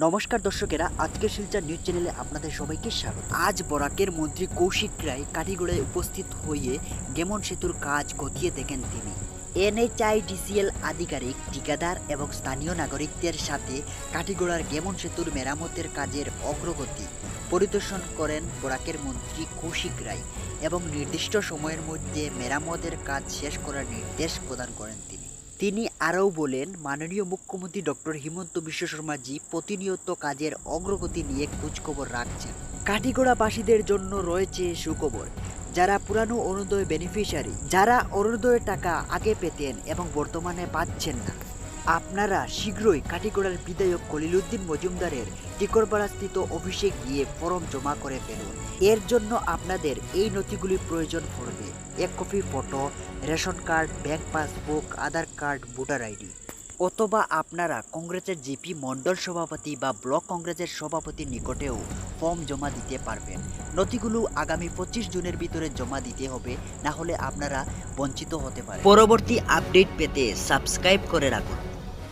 নমস্কার দর্শকেরা, আজকের শিলচর নিউজ চ্যানেলে আপনাদের সবাইকে স্বাগত। আজ বরাকের মন্ত্রী কৌশিক রায় কাঠিগড়ায় উপস্থিত হয়ে গেমন সেতুর কাজ গতিয়ে দেখেন তিনি। এনএইচআইডিসিএল আধিকারিক, ঠিকাদার এবং স্থানীয় নাগরিকদের সাথে কাঠিগড়ার গেমন সেতুর মেরামতের কাজের অগ্রগতি পরিদর্শন করেন বরাকের মন্ত্রী কৌশিক রায় এবং নির্দিষ্ট সময়ের মধ্যে মেরামতের কাজ শেষ করার নির্দেশ প্রদান করেন তিনি। তিনি আরও বলেন, মাননীয় মুখ্যমন্ত্রী ডক্টর হিমন্ত বিশ্ব শর্মাজি প্রতিনিয়ত কাজের অগ্রগতি নিয়ে খোঁজখবর রাখছেন। কাঠিগোড়াবাসীদের জন্য রয়েছে সুখবর। যারা পুরানো অরুণোদয় বেনিফিশিয়ারি যারা অরুণোদয়ের টাকা আগে পেতেন এবং বর্তমানে পাচ্ছেন না। আপনারা শীঘ্রই কাঠিগোড়ার বিধায়ক কলিলুদ্দিন মজুমদারের টিকরপাড়াস্থিত অফিসে গিয়ে ফর্ম জমা করে ফেলুন। এর জন্য আপনাদের এই নথিগুলি প্রয়োজন পড়বে। এক copy photo, ration card, bank passbook, Aadhaar card, voter ID. অথবা আপনারা কংগ্রেসের জিপি মণ্ডল সভাপতি বা ব্লক কংগ্রেসের সভাপতির নিকটেও ফর্ম জমা দিতে পারবেন। নথিগুলো আগামী পঁচিশ জুনের ভিতরে জমা দিতে হবে, না হলে আপনারা বঞ্চিত হতে পারেন। পরবর্তী আপডেট পেতে সাবস্ক্রাইব করে রাখুন।